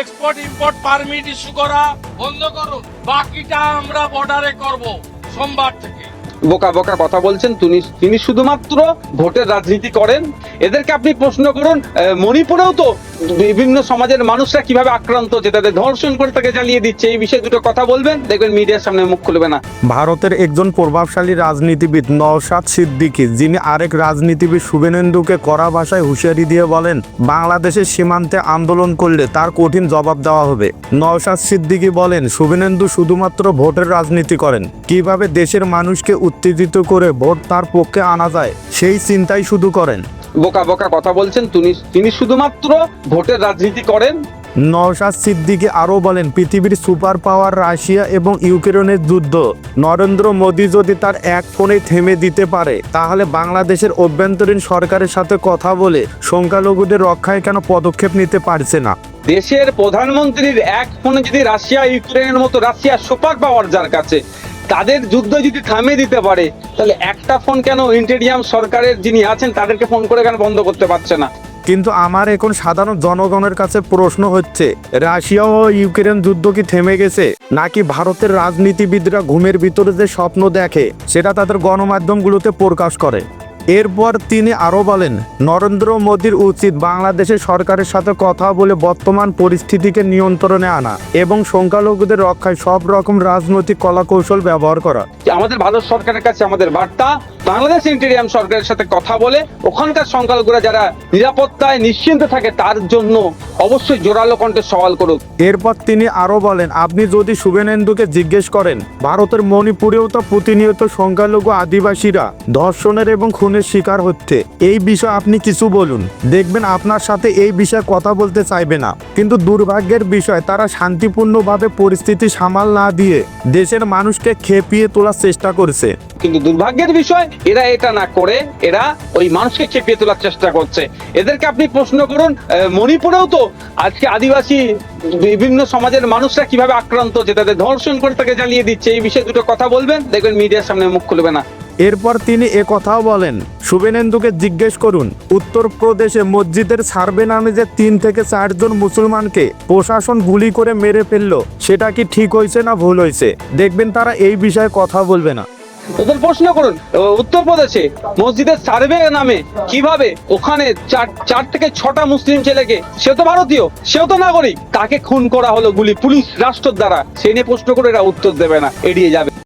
Export import permit issue করা, বন্ধ করুন। বাকিটা আমরা বর্ডারে করব সোমবার থেকে। বোকা বোকা কথা বলছেন, তিনি তিনি শুধুমাত্র ভোটের রাজনীতি করেন। এদেরকে আপনি প্রশ্ন করুন মণিপুরেও তো বিভিন্ন সমাজের মানুষরা কীভাবে আক্রান্ত হচ্ছে তাদের ধর্ষণ করে তাকে জ্বালিয়ে দিচ্ছে, এই বিষয়ে দুটো কথা বলবেন, দেখবেন মিডিয়ার সামনে মুখ খুলবে না। ভারতের একজন প্রভাবশালী রাজনীতিবিদ নওশাদ সিদ্দিকী, যিনি আরেক রাজনীতিবিদ শুভেন্দুকে কড়া ভাষায় হুঁশিয়ারি দিয়ে বলেন, বাংলাদেশের সীমান্তে আন্দোলন করলে তার কঠিন জবাব দেওয়া হবে। নওশাদ সিদ্দিকী বলেন, শুভেন্দু শুধুমাত্র ভোটের রাজনীতি করেন। কীভাবে দেশের মানুষকে উত্তেজিত করে ভোট তার পক্ষে আনা যায়, সেই চিন্তাই শুধু করেন। বোকা বোকা কথা বলছেন তিনি তিনি শুধুমাত্র ভোটের রাজনীতি করেন। নওশাদ সিদ্দিকি আরও বলেন পৃথিবীর সুপার পাওয়ার রাশিয়া এবং ইউক্রেনের যুদ্ধ। নরেন্দ্র মোদী যদি তার এক ফোনে থেমে দিতে পারে তাহলে বাংলাদেশের অভ্যন্তরীণ সরকারের সাথে কথা বলে সংখ্যালঘুদের রক্ষায় কেন পদক্ষেপ নিতে পারছে না? দেশের প্রধানমন্ত্রীর এক ফোনে যদি রাশিয়া ইউক্রেনের মতো রাশিয়া সুপার পাওয়ার যার কাছে তাদের যুদ্ধ যদি থামিয়ে দিতে পারে, তাহলে একটা ফোন কেন ইন্টেরিয়াম সরকারের যিনি আছেন, তাদেরকে ফোন করে কেন বন্ধ করতে পারছে না? কিন্তু আমার এখন সাধারণ জনগণের কাছে প্রশ্ন হচ্ছে, রাশিয়া ও ইউক্রেন যুদ্ধ কি থেমে গেছে? নাকি ভারতের রাজনীতিবিদরা ঘুমের ভিতরে যে স্বপ্ন দেখে, সেটা তাদের গণমাধ্যমগুলোতে প্রকাশ করে? এরপর তিনি আরও বলেন, নরেন্দ্র মোদীর উচিত বাংলাদেশের সরকারের সাথে কথা বলে বর্তমান পরিস্থিতিকে নিয়ন্ত্রণে আনা এবং সংখ্যালঘুদের রক্ষায় সব রকম রাজনৈতিক কলাকৌশল ব্যবহার করা। আমাদের ভারত সরকারের কাছে আমাদের বার্তা বাংলাদেশ ইন্টেরিয়াম সরকারের সাথে কথা বলে ওখানকার সংখ্যালঘুরা যারা নিরাপত্তায় নিশ্চিন্তে থাকে, তার জন্য অবশ্যই জোরালো কণ্ঠে সওয়াল করুক। এরপর তিনি আরও বলেন, আপনি যদি শুভেনেন্দুকে জিজ্ঞেস করেন, ভারতের মণিপুরেও তো প্রতিনিয়ত সংখ্যালঘু আদিবাসীরা ধর্ষণের এবং খুনের শিকার হচ্ছে। এই বিষয়ে আপনি কিছু বলুন। দেখবেন আপনার সাথে এই বিষয়ে কথা বলতে চাইবে না। কিন্তু দুর্ভাগ্যের বিষয়, তারা শান্তিপূর্ণভাবে পরিস্থিতি সামাল না দিয়ে দেশের মানুষকে খেপিয়ে তোলার চেষ্টা করছে। কিন্তু দুর্ভাগ্যের বিষয়, এরা এটা না করে, এরা ওই মানুষকে চেপিয়ে তোলার চেষ্টা করছে। এদেরকে আপনি প্রশ্ন করুন মণিপুরেও তো আজকে আদিবাসী বিভিন্ন সমাজের মানুষরা কীভাবে আক্রান্ত হচ্ছে তাদের ধর্ষণ করে তাকে জ্বালিয়ে দিচ্ছে, এই বিষয়ে দুটো কথা বলবেন, দেখবেন মিডিয়ার সামনে মুখ খুলবে না। এরপর তিনি এ কথাও বলেন শুভেনেন্দুকে জিজ্ঞেস করুন, উত্তরপ্রদেশে মসজিদের সার্ভে নামে যে তিন থেকে চারজন মুসলমানকে প্রশাসন গুলি করে মেরে ফেলল, সেটা কি ঠিক হয়েছে না ভুল হয়েছে দেখবেন তারা এই বিষয়ে কথা বলবে না। ওদের প্রশ্ন করুন। উত্তরপ্রদেশে মসজিদের সার্ভে নামে কীভাবে ওখানে চার চার থেকে ছটা মুসলিম ছেলেকে, সে তো ভারতীয়, সেও তো নাগরিক, তাকে খুন করা হলো গুলি পুলিশ রাষ্ট্র দ্বারা সে নিয়ে প্রশ্ন করে এরা উত্তর দেবে না, এড়িয়ে যাবে।